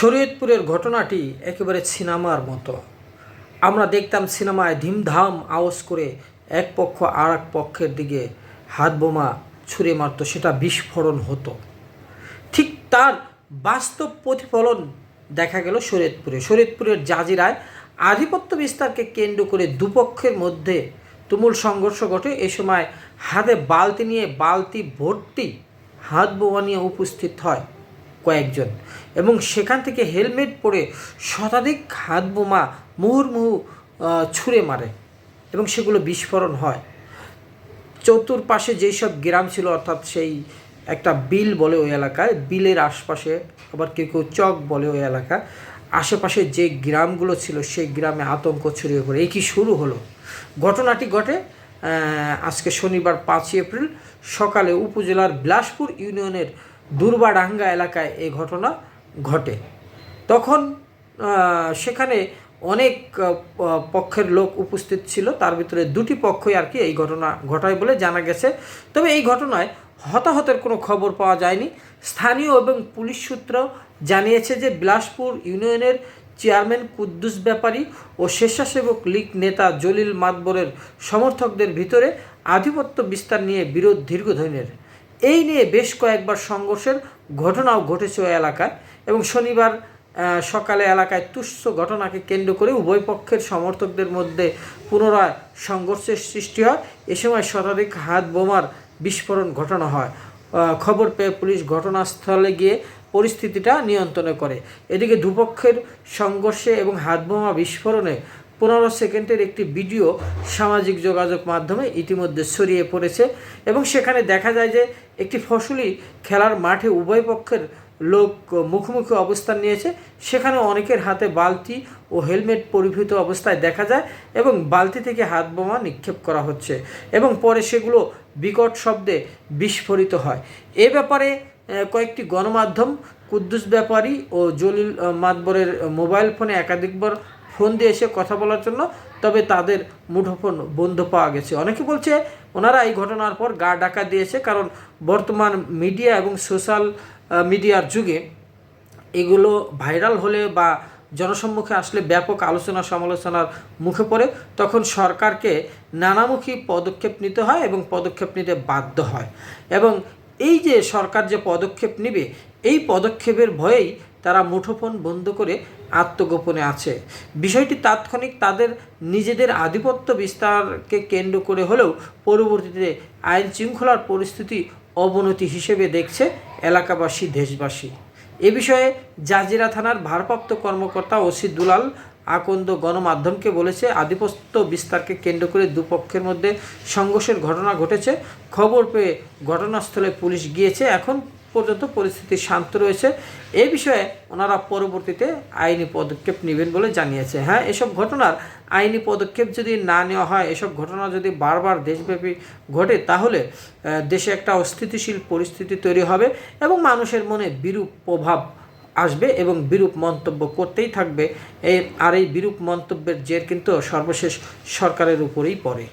শরীয়তপুরের ঘটনাটি একেবারে সিনেমার মতো। আমরা দেখতাম সিনেমায় ধীমধাম আওয়াজ করে এক পক্ষ আর এক পক্ষের দিকে হাত বোমা ছুঁড়ে মারতো, সেটা বিস্ফোরণ হতো। ঠিক তার বাস্তব প্রতিফলন দেখা গেল শরীয়তপুরে। শরীয়তপুরের জাজিরায় আধিপত্য বিস্তারকে কেন্দ্র করে দুপক্ষের মধ্যে তুমুল সংঘর্ষ ঘটে। এ সময় হাতে বালতি নিয়ে বালতি ভর্তি হাত বোমা নিয়ে উপস্থিত হয় কয়েকজন। এবং সেখান থেকে হেলমেট পরে শতাধিক হাত বোমা মুহুর্মুহু ছুঁড়ে মারে এবং সেগুলো বিস্ফোরণ হয়। চতুর্পাশে যেই সব গ্রাম ছিল, অর্থাৎ সেই একটা বিল বলে ওই এলাকায়, বিলের আশপাশে আবার কেউ কেউ চক বলে ওই এলাকা, আশেপাশে যে গ্রামগুলো ছিল সেই গ্রামে আতঙ্ক ছড়িয়ে পড়ে। এই কি শুরু হলো। ঘটনাটি ঘটে আজকে শনিবার পাঁচই এপ্রিল সকালে উপজেলার বিলাসপুর ইউনিয়নের দুর্বাডাঙ্গা এলাকায় এই ঘটনা ঘটে। তখন সেখানে অনেক পক্ষের লোক উপস্থিত ছিল। তার ভিতরে দুটি পক্ষই আর কি এই ঘটনা ঘটায় বলে জানা গেছে। তবে এই ঘটনায় হতাহতের কোনো খবর পাওয়া যায়নি। স্থানীয় এবং পুলিশ সূত্র জানিয়েছে যে বিলাসপুর ইউনিয়নের চেয়ারম্যান কুদ্দুস ব্যাপারী ও স্বেচ্ছাসেবক লীগ নেতা জলিল মাতবরের সমর্থকদের ভিতরে আধিপত্য বিস্তার নিয়ে বিরোধ দীর্ঘদিনের। এই নিয়ে বেশ কয়েকবার সংঘর্ষের ঘটনাও ঘটেছে ওই এলাকায় এবং শনিবার সকালে এলাকায় তুচ্ছ ঘটনাকে কেন্দ্র করে উভয় পক্ষের সমর্থকদের মধ্যে পুনরায় সংঘর্ষের সৃষ্টি হয়। এ সময় শতাধিক হাত বোমার বিস্ফোরণ ঘটানো হয়। খবর পেয়ে পুলিশ ঘটনাস্থলে গিয়ে পরিস্থিতিটা নিয়ন্ত্রণে করে। এদিকে দুপক্ষের সংঘর্ষে এবং হাত বোমা বিস্ফোরণে পনেরো সেকেন্ডের একটি ভিডিও সামাজিক যোগাযোগ মাধ্যমে ইতিমধ্যে ছড়িয়ে পড়েছে এবং সেখানে দেখা যায় যে একটি ফসলি খেলার মাঠে উভয় পক্ষের লোক মুখোমুখি অবস্থান নিয়েছে। সেখানে অনেকের হাতে বালতি ও হেলমেট পরিহিত অবস্থায় দেখা যায় এবং বালতি থেকে হাত বোমা নিক্ষেপ করা হচ্ছে এবং পরে সেগুলো বিকট শব্দে বিস্ফোরিত হয়। এ ব্যাপারে কয়েকটি গণমাধ্যম কুদ্দুস ব্যাপারী ও জলিল মাতবরের মোবাইল ফোনে একাধিকবার ফোন দিয়ে এসে কথা বলার জন্য তবে তাদের মুঠোফোন বন্ধ পাওয়া গেছে। অনেকে বলছে ওনারা এই ঘটনার পর গা ডাকা দিয়েছে কারণ বর্তমান মিডিয়া এবং সোশ্যাল মিডিয়ার যুগে এগুলো ভাইরাল হলে বা জনসম্মুখে আসলে ব্যাপক আলোচনা সমালোচনার মুখে পড়ে তখন সরকারকে নানামুখী পদক্ষেপ নিতে হয় এবং পদক্ষেপ নিতে বাধ্য হয়। এবং এই যে সরকার যে পদক্ষেপ নেবে, এই পদক্ষেপের ভয়েই তারা মুঠোফোন বন্ধ করে আত্মগোপনে আছে। বিষয়টি তাৎক্ষণিক তাদের নিজেদের আধিপত্য বিস্তারকে কেন্দ্র করে হলেও পরবর্তীতে আইন শৃঙ্খলার পরিস্থিতি অবনতি হিসেবে দেখছে এলাকাবাসী, দেশবাসী। এ বিষয়ে জাজিরা থানার ভারপ্রাপ্ত কর্মকর্তা ওসি দুলাল আকন্দ গণমাধ্যমকে বলেছে, আধিপত্য বিস্তারকে কেন্দ্র করে দুপক্ষের মধ্যে সংঘর্ষের ঘটনা ঘটেছে। খবর পেয়ে ঘটনাস্থলে পুলিশ গিয়েছে। এখন পর্যন্ত পরিস্থিতি শান্ত রয়েছে। এ বিষয়ে ওনারা পরবর্তীতে আইনি পদক্ষেপ নেবেন বলে জানিয়েছে। হ্যাঁ এসব ঘটনার আইনি পদক্ষেপ যদি না নেওয়া হয়, এসব ঘটনা যদি বারবার দেশব্যাপী ঘটে, তাহলে দেশে একটা অস্থিতিশীল পরিস্থিতি তৈরি হবে এবং মানুষের মনে বিরূপ প্রভাব আসবে এবং বিরূপ মন্তব্য করতেই থাকবে। আর এই বিরূপ মন্তব্যের জের কিন্তু সর্বশেষ সরকারের উপরেই পড়ে।